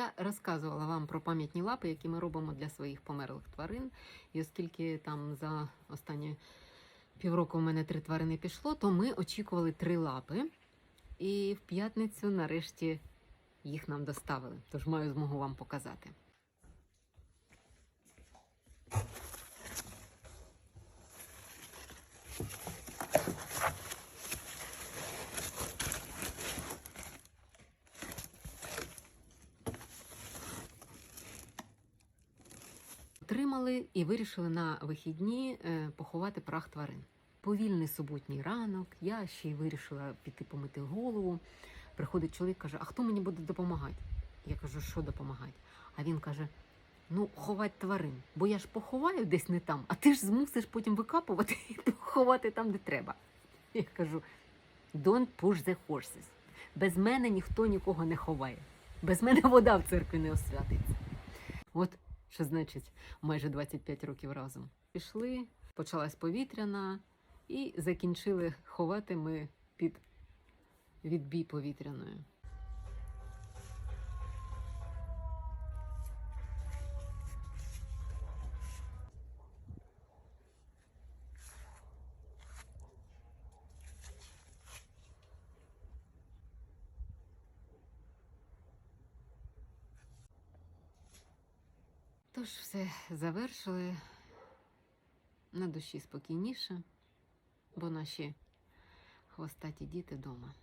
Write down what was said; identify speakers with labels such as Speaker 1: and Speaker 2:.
Speaker 1: Я розказувала вам про пам'ятні лапи, які ми робимо для своїх померлих тварин. І оскільки там за останні півроку у мене три тварини пішло, то ми очікували три лапи. І в п'ятницю нарешті їх нам доставили. Тож маю змогу вам показати. Отримали і вирішили на вихідні е, поховати прах тварин. Повільний суботній ранок, я ще й вирішила піти помити голову. Приходить чоловік, каже: А хто мені буде допомагати? Я кажу, що допомагати? А він каже: Ну, ховати тварин, бо я ж поховаю десь не там, а ти ж змусиш потім викапувати і поховати там, де треба. Я кажу: Don't push the horses. Без мене ніхто нікого не ховає. Без мене вода в церкві не освятиться. От що значить майже 25 років разом. Пішли, почалась повітряна, і закінчили ховати ми під відбій повітряною. Тож все завершили на душі спокійніше, бо наші хвостаті діти вдома.